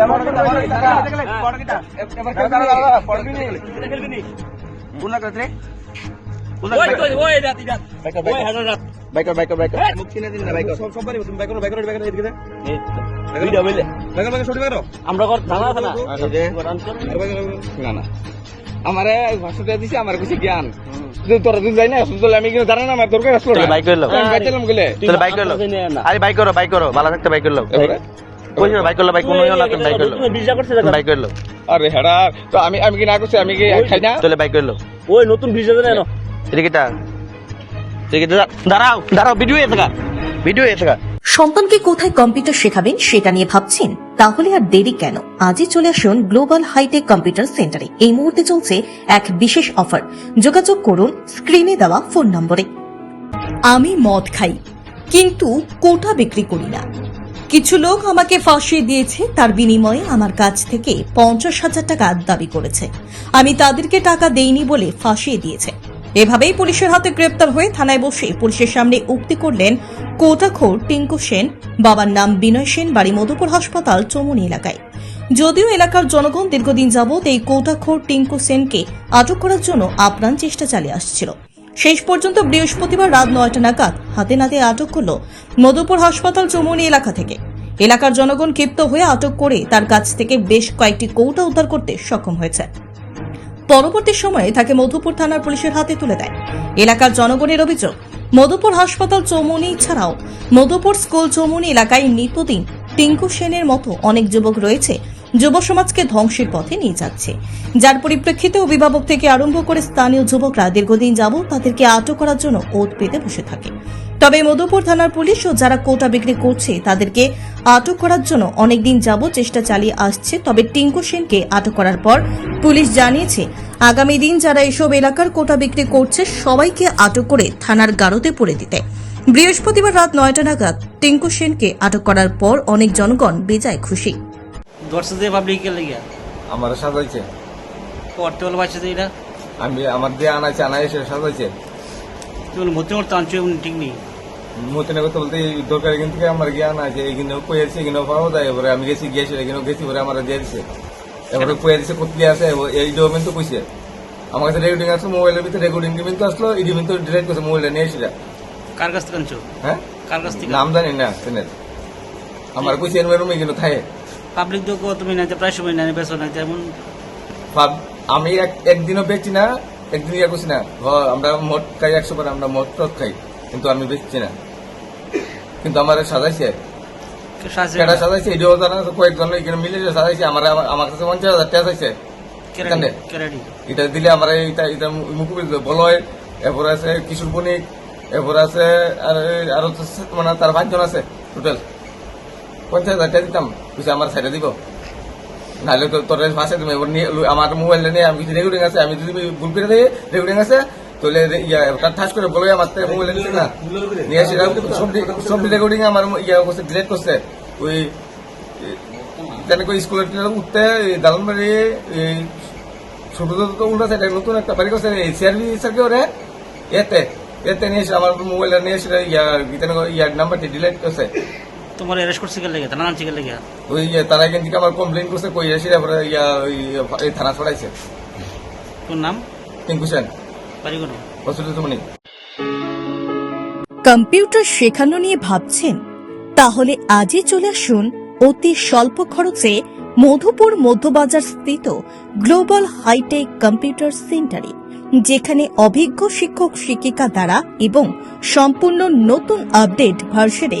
আমার হ্যাঁ। আমরা আচ্ছা দিছে আমার কিছু জ্ঞান তুই তোরা তুই যাই না আমি কিন্তু জানা না আমার দরকার আসলো তাহলে বাইক করল আমি বাইচালাম গেলে তাহলে বাইক করল আরে বাইক করো বাইক করো ভালো থাকতে বাইক করল এবারে বাইক করল বাইক কোনো না বাইক করল। বিজা করছে বাইক করল। আরে হেডা তো আমি আমি কি না করছি? আমি কি খাই না? তাহলে বাইক করল। ওই নতুন বিজা দেন না এদিকেটা দাঁড়াও দাঁড়াও ভিডিও এ থাকা ভিডিও এ থাকা। সন্তানকে কোথায় কম্পিউটার শেখাবেন সেটা নিয়ে ভাবছেন? তাহলে আর দেরি কেন? আজই চলে আসুন গ্লোবাল হাইটেক কম্পিউটার সেন্টারে। এই মুহূর্তে চলছে এক বিশেষ অফার। যোগাযোগ করুন স্ক্রিনে দেওয়া ফোন নম্বরে। আমি মদ খাই কিন্তু কোটা বিক্রি করি না। কিছু লোক আমাকে ফাঁসিয়ে দিয়েছে, তার বিনিময়ে আমার কাছ থেকে পঞ্চাশ হাজার টাকা দাবি করেছে। আমি তাদেরকে টাকা দেইনি বলে ফাঁসিয়ে দিয়েছে। এভাবেই পুলিশের হাতে গ্রেপ্তার হয়ে থানায় বসে পুলিশের সামনে উক্তি করলেন কোটাখোর টিঙ্কু সেন, বাবার নাম বিনয় সেন, বাড়ি মধুপুর হাসপাতাল, চমুনি এলাকায়। যদিও এলাকার জনগণ দীর্ঘদিন যাবৎ এই কোটাখোর টিঙ্কু সেনকে আটক করার জন্য আপ্রাণ চেষ্টা চালিয়ে আসছিল। শেষ পর্যন্ত বৃহস্পতিবার রাত নয়টা নাগাদ হাতে নাতে আটক করল মধুপুর হাসপাতাল চৌমুনি এলাকা থেকে। এলাকার জনগণ ক্ষিপ্ত হয়ে আটক করে তার কাছ থেকে বেশ কয়েকটি কৌটা উদ্ধার করতে সক্ষম হয়েছে। পরবর্তী সময়ে তাকে মধুপুর থানার পুলিশের হাতে তুলে দেয়। এলাকার জনগণের অভিযোগ, মধুপুর হাসপাতাল চৌমুনি ছাড়াও মধুপুর স্কুল চৌমুনি এলাকায় নিত্যদিন টিঙ্কু সেনের মতো অনেক যুবক রয়েছে যুব সমাজকে ধ্বংসের পথে নিয়ে যাচ্ছে। যার পরিপ্রেক্ষিতে অভিভাবক থেকে আরম্ভ করে স্থানীয় যুবকরা দীর্ঘদিন যাবৎ তাদেরকে আটক করার জন্য ওত পেতে বসে থাকে। তবে মধুপুর থানার পুলিশ ও যারা কোটা বিক্রি করছে, তাদেরকে আটক করার জন্য অনেকদিন যাবৎ চেষ্টা চালিয়ে আসছে। তবে টিঙ্কু সেনকে আটক করার পর পুলিশ জানিয়েছে, আগামী দিন যারা এসব এলাকার কোটা বিক্রি করছে, সবাইকে আটক করে থানার গারদে পড়ে দিতে। বৃহস্পতিবার রাত নয়টা নাগাদ টিঙ্কু সেনকে আটক করার পর অনেক জনগণ বেজায় খুশি। দর্শক দিয়ে পাবলিক লেগে আমার সাজাইছে। পড়তে বলে বাচ্চাদের এটা? আমি আমার দিয়ে আনাইছে আনাই এসে সাজাইছে। তুমি মধ্যে মধ্যে আনছো এমন ঠিক নেই। মতিনে কথা বলতে এই দরকার এখান থেকে আমার জ্ঞান আছে এইখানে কইয়াছে এখানে পাওয়া যায়। এবারে আমি গেছি গিয়েছি এখানে গেছি পরে আমার দিয়ে দিছে। এবারে কইয়া দিছে কোথায় আছে এই ডকুমেন্ট তো কইছে। আমার কাছে রেকর্ডিং আছে মোবাইলের ভিতরে রেকর্ডিং ডিমেন্ট তো আসলো এই ডিমেন্ট তো ডিরেক্ট করছে মোবাইলে নিয়ে এসে কার কাছ থেকে আনছো? হ্যাঁ? কার কাছ থেকে? নাম জানি না আমার কইছে এর রুমে কিন্তু থাকে। পাবলিক তো তুমি না প্রায় সময় না বেসো না যেমন আমি এক- একদিনও বেচি না একদিন ইয়া করছি না। আমরা মদ খাই একশো বার আমরা মদ টদ খাই কিন্তু আমি বেচছি না। কিন্তু আমার সাজাইছে। কেটা সাজাইছে? এটাও জানা আছে, কয়েকজন এখানে মিলে সাজাইছে আমার আমার- কাছে পঞ্চাশ হাজার টাকা চাইছে। এটা দিলে আমার এটা এটা মুখোমুখি বলয় এরপর আছে কিশোর বণিক এরপর আছে আর আরও মানে তার পাঁচজন আছে টোটাল পঞ্চাশ হাজার দিতাম। কিছু আমার সাইডে দিব। নাহলে তোর ভাষা তুমি এবার নিয়ে আমার মোবাইল নিয়ে আমি কিছু রেকর্ডিং আছে, আমি যদি ভুল করে রেকর্ডিং আছে, তাহলে ইয়া ঠাস করে বলে আমার মোবাইল নিচ্ছে না। নিয়ে এসে সব রেকর্ডিং আমার ইয়া করছে ডিলেট করছে। ওই কেন করে স্কুলের উঠতে দালানবাড়ি এই ছোট তো উল্টা সাইড নতুন একটা বাড়ি করছে, এই সিআরবি স্যারকে ওরে, এতে এতে নিয়ে আমার মোবাইলটা নিয়ে এসে, ইয়া নাম্বারটি ডিলিট করছে। তোমার অ্যারেস্ট করছে থানা আনছে ওই তারা এখান থেকে আমার কমপ্লেন করছে কই এসে তারপরে ইয়া ওই এই থানা ছড়াইছে। তোর নাম? টিঙ্কু সেন। বাড়ি কোনো হসপিটাল তুমি কম্পিউটার শেখানো নিয়ে ভাবছেন? তাহলে আজই চলে আসুন অতি স্বল্প খরচে মধুপুর মধ্যবাজার স্থিত গ্লোবাল হাইটেক কম্পিউটার সেন্টারে যেখানে অভিজ্ঞ শিক্ষক শিক্ষিকা দ্বারা এবং সম্পূর্ণ নতুন আপডেট ভার্সনে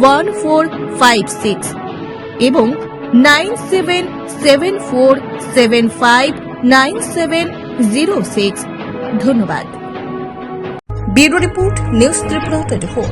one four five six এবং nine seven seven four seven five nine seven zero six ধন্যবাদ। Bureau report news Tripura twenty four